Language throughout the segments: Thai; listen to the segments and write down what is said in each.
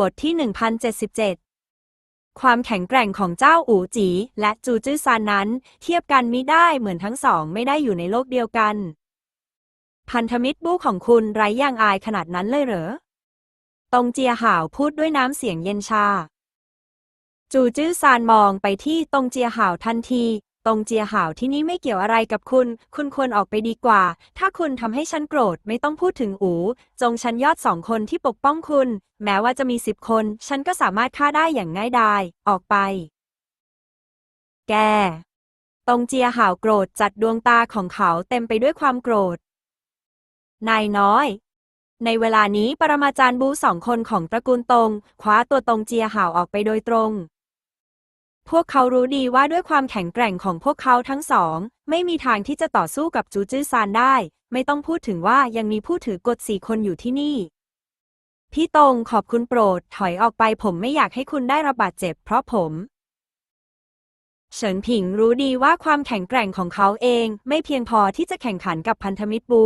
บทที่ 1077 ความแข็งแกร่งของเจ้าอูจี และจูจื้อซานนั้น เทียบกันมิได้เหมือนทั้งสองไม่ได้อยู่ในโลกเดียวกัน พันธมิตรบู้ของคุณไร้ย่างอายขนาดนั้นเลยเหรอ ตงเจียห่าวพูดด้วยน้ำเสียงเย็นชา จูจื้อซานมองไปที่ตงเจียห่าวทันที ตงเจียห่าวที่นี่ไม่เกี่ยวอะไรกับคุณ คุณควรออกไปดีกว่า ถ้าคุณทำให้ฉันโกรธไม่ต้องพูดถึงอู จงฉันยอดสองคนที่ปกป้องคุณ แม้ว่าจะมีสิบคน ฉันก็สามารถฆ่าได้อย่างง่ายดาย ออกไป แก ตงเจียห่าวโกรธจัดดวงตาของเขาเต็มไปด้วยความโกรธ นายน้อยในเวลานี้ปรมาจารย์บูสองคนของตระกูลตงคว้าตัวตงเจียห่าวออกไปโดยตรง พวกเขารู้ดีว่าด้วยความแข็งแกร่งของพวกเขาทั้งสอง ไม่มีทางที่จะต่อสู้กับจูจื้อซานได้ ไม่ต้องพูดถึงว่ายังมีผู้ถือกฎสี่คนอยู่ที่นี่ พี่ตงขอบคุณโปรด ถอยออกไปผมไม่อยากให้คุณได้รับบาดเจ็บเพราะผม เฉินผิงรู้ดีว่าความแข็งแกร่งของเขาเอง ไม่เพียงพอที่จะแข่งขันกับพันธมิตรบู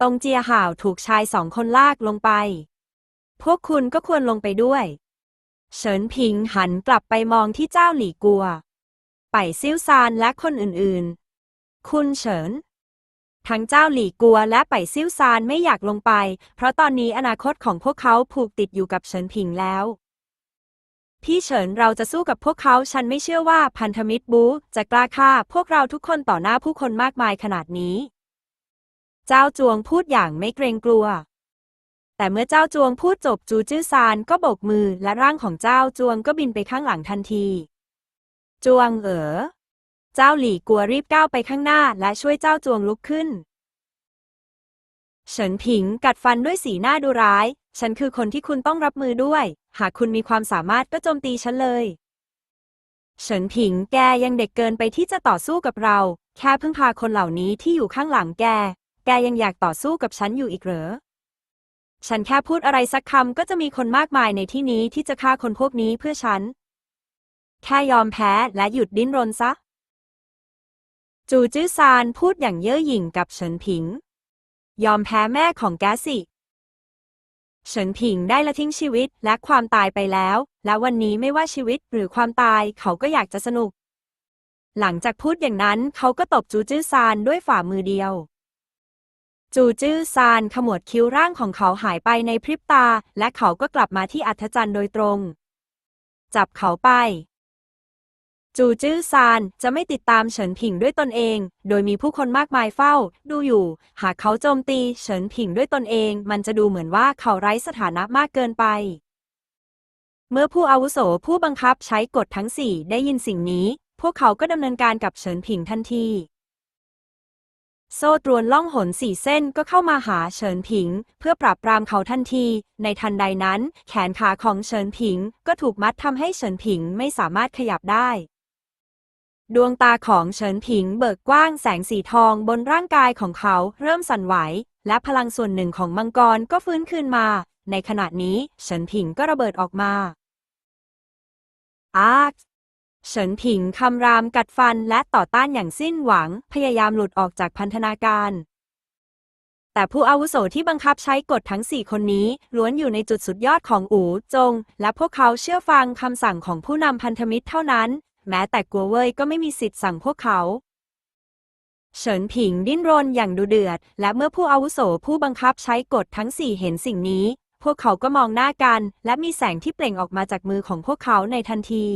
ตงเจียห่าวถูกชายสองคนลากลงไป พวกคุณก็ควรลงไปด้วย เฉินผิงหันกลับไปมองที่เจ้าหลี่กัว ไปซิ่วซานและคนอื่นๆ คุณเฉิน ทั้งเจ้าหลี่กัวและไปซิ่วซานไม่อยากลงไป เพราะตอนนี้อนาคตของพวกเขาผูกติดอยู่กับเฉินผิงแล้ว พี่เฉินเราจะสู้กับพวกเขาฉันไม่เชื่อว่าพันธมิตรบูจะกล้าฆ่าพวกเราทุกคนต่อหน้าผู้คนมากมายขนาดนี้ เจ้าจวงพูดอย่างไม่เกรงกลัว แต่เมื่อเจ้าจวงพูดจบจูจื้อซานก็โบกมือและร่างของเจ้าจวงก็บินไปข้างหลังทันที จวงเอ๋อ เจ้าหลี่กัวรีบก้าวไปข้างหน้าและช่วยเจ้าจวงลุกขึ้น เฉินผิงกัดฟันด้วยสีหน้าดูร้าย ฉันคือคนที่คุณต้องรับมือด้วย หากคุณมีความสามารถก็โจมตีฉันเลย เฉินผิงแกยังเด็กเกินไปที่จะต่อสู้กับเรา แค่เพึ่งพาคนเหล่านี้ที่อยู่ข้างหลังแก แกยังอยากต่อสู้กับฉันอยู่อีกเหรอ ฉันแค่พูดอะไรสักคำก็จะมีคนมากมายในที่นี้ที่จะฆ่าคนพวกนี้เพื่อฉัน แค่ยอมแพ้และหยุดดิ้นรนซะ จูจื้อซานพูดอย่างเย่อหยิ่งกับเฉินผิง ยอมแพ้แม่ของแกสิเฉินผิงได้ละทิ้งชีวิตและความตายไปแล้ว และวันนี้ไม่ว่าชีวิตหรือความตายเขาก็อยากจะสนุก หลังจากพูดอย่างนั้นเขาก็ตบจูจื้อซานด้วยฝ่ามือเดียว จูจื้อซานขมวดคิ้วร่างของเขาหายไปในพริบตา และเขาก็กลับมาที่อัธจันทร์โดยตรง จับเขาไป จูจื้อซานจะไม่ติดตามเฉินผิงด้วยตนเอง โดยมีผู้คนมากมายเฝ้า ดูอยู่ หากเขาโจมตีเฉินผิงด้วยตนเอง มันจะดูเหมือนว่าเขาไร้สถานะมากเกินไป เมื่อผู้อาวุโสผู้บังคับใช้กฎทั้งสี่ได้ยินสิ่งนี้ พวกเขาก็ดำเนินการกับเฉินผิงทันที โซ่ตรวนล่องหนสี่เส้นก็เข้ามาหาเฉินผิง เพื่อปราบปรามเขาทันที ในทันใดนั้น แขนขาของเฉินผิงก็ถูกมัดทำให้เฉินผิงไม่สามารถขยับได้ ดวงตาของเฉินผิงเบิกกว้างแสงสีทองบนร่างกายของเขาเริ่มสั่นไหว และพลังส่วนหนึ่งของมังกรก็ฟื้นคืนมา ในขณะนี้เฉินผิงก็ระเบิดออกมาอาร์ เฉินผิงคำรามกัดฟันและต่อต้านอย่างสิ้นหวัง พยายามหลุดออกจากพันธนาการ แต่ผู้อาวุโสที่บังคับใช้กฎทั้งสี่คนนี้ ล้วนอยู่ในจุดสุดยอดของอูจง และพวกเขาเชื่อฟังคำสั่งของผู้นำพันธมิตรเท่านั้น แม้แต่กัวเว่ยก็ไม่มีสิทธิ์สั่งพวกเขาเฉินผิงดิ้นรนอย่างดุเดือด และเมื่อผู้อาวุโสผู้บังคับใช้กฎทั้งสี่เห็นสิ่งนี้ พวกเขาก็มองหน้ากัน และมีแสงที่เปล่งออกมาจากมือของพวกเขาในทันที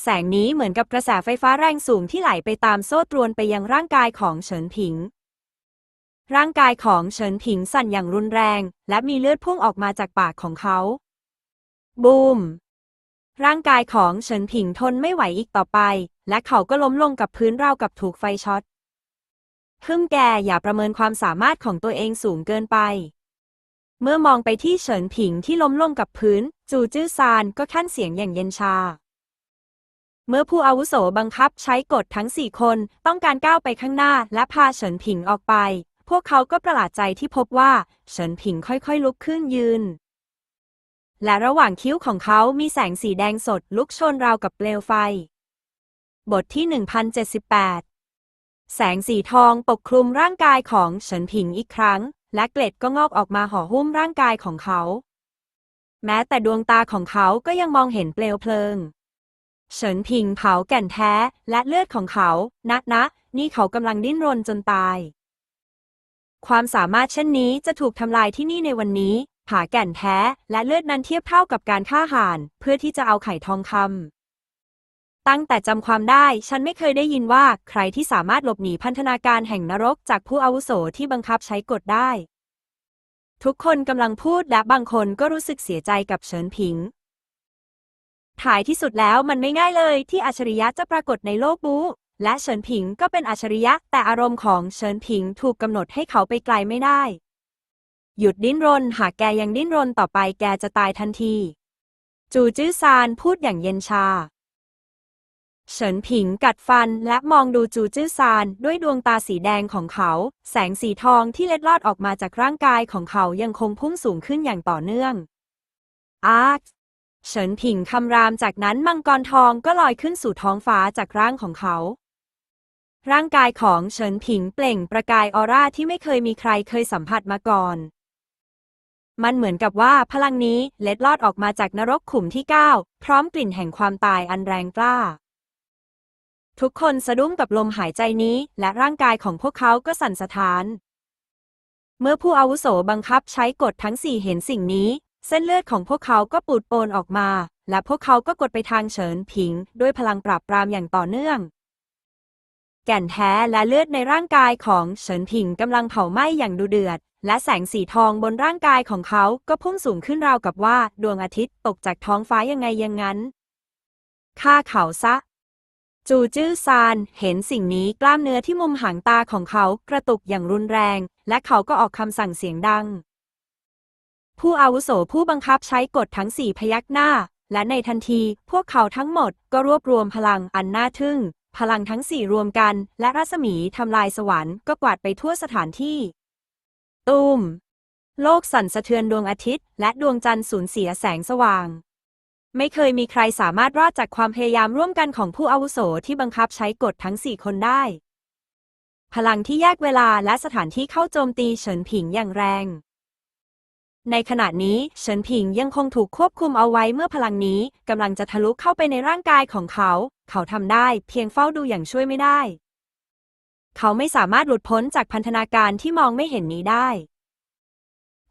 แสงนี้เหมือนกับกระแสไฟฟ้าแรงสูงที่ไหลไปตามโซ่ตรวนไปยังร่างกายของเฉินผิง ร่างกายของเฉินผิงสั่นอย่างรุนแรง และมีเลือดพุ่งออกมาจากปากของเขา บูม ร่างกายของเฉินผิงทนไม่ไหวอีกต่อไป และเขาก็ล้มลงกับพื้นราวกับถูกไฟช็อตพึ่งแกอย่าประเมินความสามารถของตัวเองสูงเกินไป เมื่อมองไปที่เฉินผิงที่ล้มลงกับพื้น จูจื้อซานก็ขั้นเสียงอย่างเย็นชา เมื่อผู้อาวุโสบังคับใช้กฎทั้งสี่คนต้องการก้าวไปข้างหน้าและพาเฉินผิงออกไป พวกเขาก็ประหลาดใจที่พบว่าเฉินผิงค่อยๆลุกขึ้นยืน และระหว่างคิ้วของเขามีแสงสีแดงสดลุกโชนราวกับเปลวไฟ บทที่ 1078 แสงสีทองปกคลุมร่างกายของเฉินผิงอีกครั้ง และเกล็ดก็งอกออกมาห่อหุ้มร่างกายของเขา แม้แต่ดวงตาของเขาก็ยังมองเห็นเปลวเพลิง เฉินผิงเผาแก่นแท้และเลือดของเขานะนะ นี่เขากำลังดิ้นรนจนตาย ความสามารถเช่นนี้จะถูกทำลายที่นี่ในวันนี้ ผาแก่นแท้และเลือดนั้นเทียบเท่ากับการฆ่าห่าน เพื่อที่จะเอาไข่ทองคำตั้งแต่จำความได้ฉันไม่เคยได้ยินว่าใครที่สามารถหลบหนีพันธนาการแห่งนรกจากผู้อาวุโสที่บังคับใช้กฎได้ ทุกคนกำลังพูดและบางคนก็รู้สึกเสียใจกับเฉินผิง ถ่ายที่สุดแล้วมันไม่ง่ายเลยที่อัจฉริยะจะปรากฏในโลกบูและเฉินผิงก็เป็นอัจฉริยะ แต่อารมณ์ของเฉินผิงถูกกำหนดให้เขาไปไกลไม่ได้ หยุดดิ้นรน หากแกยังดิ้นรนต่อไปแกจะตายทันที จูจื้อซานพูดอย่างเย็นชา เฉินผิงกัดฟันและมองดูจูจื้อซานด้วยดวงตาสีแดงของเขา แสงสีทองที่เล็ดลอดออกมาจากร่างกายของเขายังคงพุ่งสูงขึ้นอย่างต่อเนื่องอาร์ เฉินผิงคำรามจากนั้นมังกรทองก็ลอยขึ้นสู่ท้องฟ้าจากร่างของเขา ร่างกายของเฉินผิงเปล่งประกายออร่าที่ไม่เคยมีใครเคยสัมผัสมาก่อน มันเหมือนกับว่าพลังนี้เล็ดลอดออกมาจากนรกขุมที่ 9 พร้อมกลิ่นแห่งความตายอันแรงกล้า ทุกคนสะดุ้งกับลมหายใจนี้ และร่างกายของพวกเขาก็สั่นสะท้านเมื่อผู้อาวุโสบังคับใช้กฎทั้งสี่เห็นสิ่งนี้ เส้นเลือดของพวกเขาก็ปูดโปนออกมา และพวกเขาก็กดไปทางเฉินผิง ด้วยพลังปราบปรามอย่างต่อเนื่อง แก่นแท้และเลือดในร่างกายของเฉินผิงกำลังเผาไหม้อย่างดุเดือด และแสงสีทองบนร่างกายของเขาก็พุ่งสูงขึ้นราวกับว่า ดวงอาทิตย์ตกจากท้องฟ้ายังไงยังงั้นฆ่าเขาซะ จูจื้อซานเห็นสิ่งนี้กล้ามเนื้อที่มุมหางตาของเขากระตุกอย่างรุนแรง และเขาก็ออกคำสั่งเสียงดัง ผู้อาวุโสผู้บังคับใช้กฎทั้งสี่พยักหน้า และในทันที พวกเขาทั้งหมดก็รวบรวมพลังอันน่าทึ่ง พลังทั้งสี่รวมกัน และรัศมีทำลายสวรรค์ก็กวาดไปทั่วสถานที่ ตูม โลกสั่นสะเทือนดวงอาทิตย์ และดวงจันทร์สูญเสียแสงสว่าง ไม่เคยมีใครสามารถรอดจากความพยายามร่วมกันของผู้อาวุโสที่บังคับใช้กฎทั้งสี่คนได้ พลังที่แยกเวลาและสถานที่เข้าโจมตีเฉินผิงอย่างแรง ในขณะนี้เฉินผิงยังคงถูกควบคุมเอาไว้เมื่อพลังนี้กำลังจะทะลุเข้าไปในร่างกายของเขา เขาทำได้เพียงเฝ้าดูอย่างช่วยไม่ได้ เขาไม่สามารถหลุดพ้นจากพันธนาการที่มองไม่เห็นนี้ได้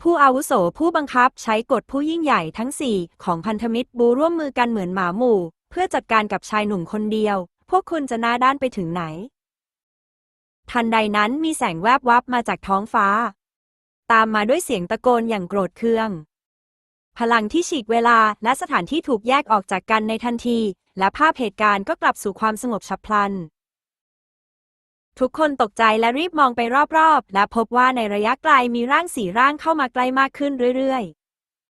ผู้อาวุโสผู้บังคับใช้กฎผู้ยิ่งใหญ่ทั้งสี่ของพันธมิตรบูร่วมมือกันเหมือนหมาหมู่ เพื่อจัดการกับชายหนุ่มคนเดียว พวกคุณจะหน้าด้านไปถึงไหน ทันใดนั้นมีแสงแวบวับมาจากท้องฟ้า ตามมาด้วยเสียงตะโกนอย่างโกรธเคือง พลังที่ฉีกเวลาและสถานที่ถูกแยกออกจากกันในทันที และภาพเหตุการณ์ก็กลับสู่ความสงบฉับพลัน ทุกคนตกใจและรีบมองไปรอบๆ และพบว่าในระยะไกลมีร่างสีร่างเข้ามาใกล้มากขึ้นเรื่อย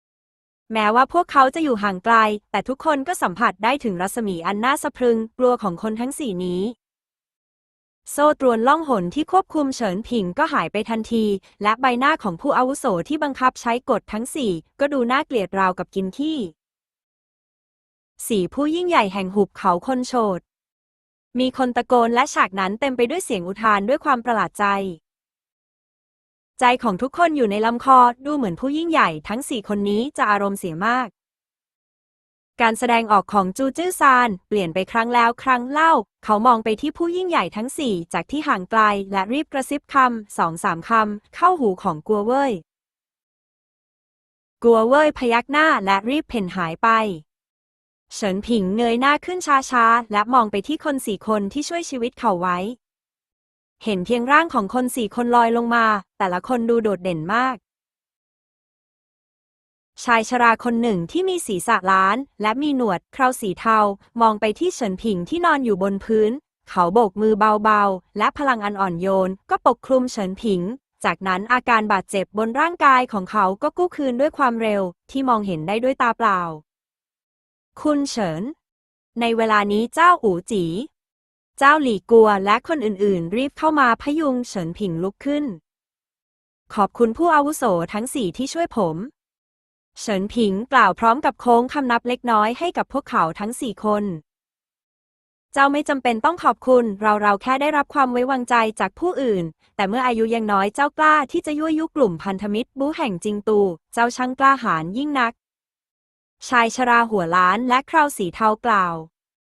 ๆแม้ว่าพวกเขาจะอยู่ห่างไกล แต่ทุกคนก็สัมผัสได้ถึงรัศมีอันน่าสะพรึงกลัวของคนทั้งสี่นี้ โซ่ตรวนล่องหนที่ควบคุมเฉินผิงก็หายไปทันที และใบหน้าของผู้อาวุโสที่บังคับใช้กฎทั้งสี่ก็ดูน่าเกลียดราวกับกินขี้สี่ผู้ยิ่งใหญ่แห่งหุบเขาคนโฉดมีคนตะโกนและฉากนั้นเต็มไปด้วยเสียงอุทานด้วยความประหลาดใจ ใจของทุกคนอยู่ในลำคอดูเหมือนผู้ยิ่งใหญ่ทั้งสี่คนนี้จะอารมณ์เสียมาก การแสดงออกของจูจื้อซานเปลี่ยนไปครั้งแล้วครั้งเล่า เขามองไปที่ผู้ยิ่งใหญ่ทั้งสี่จากที่ห่างไกลและรีบกระซิบคำสองสามคำเข้าหูของกัวเว่ย กัวเว่ยพยักหน้าและรีบเพ่นหายไปเฉินผิงเงยหน้าขึ้นช้าๆ และมองไปที่คนสี่คนที่ช่วยชีวิตเขาไว้ เห็นเพียงร่างของคนสี่คนลอยลงมา แต่ละคนดูโดดเด่นมาก ชายชราคนหนึ่งที่มีศีรษะล้าน และมีหนวดเคราสีเทา มองไปที่เฉินผิงที่นอนอยู่บนพื้น เขาโบกมือเบาๆ และพลังอันอ่อนโยน ก็ปกคลุมเฉินผิง จากนั้นอาการบาดเจ็บบนร่างกายของเขาก็กู้คืนด้วยความเร็ว ที่มองเห็นได้ด้วยตาเปล่า คุณเฉิน ในเวลานี้เจ้าอูจี เจ้าหลี่กัวและคนอื่นๆ รีบเข้ามาพยุงเฉินผิงลุกขึ้น ขอบคุณผู้อาวุโสทั้งสี่ที่ช่วยผม เฉินผิงกล่าวพร้อมกับโค้งคำนับเล็กน้อยให้กับพวกเขาทั้งสี่คน เจ้าไม่จำเป็นต้องขอบคุณ เราเราแค่ได้รับความไว้วางใจจากผู้อื่น แต่เมื่ออายุยังน้อยเจ้ากล้าที่จะยั่วยุกลุ่มพันธมิตรบูแห่งจิงตู เจ้าช่างกล้าหาญยิ่งนัก ชายชราหัวล้านและคราวสีเทากล่าว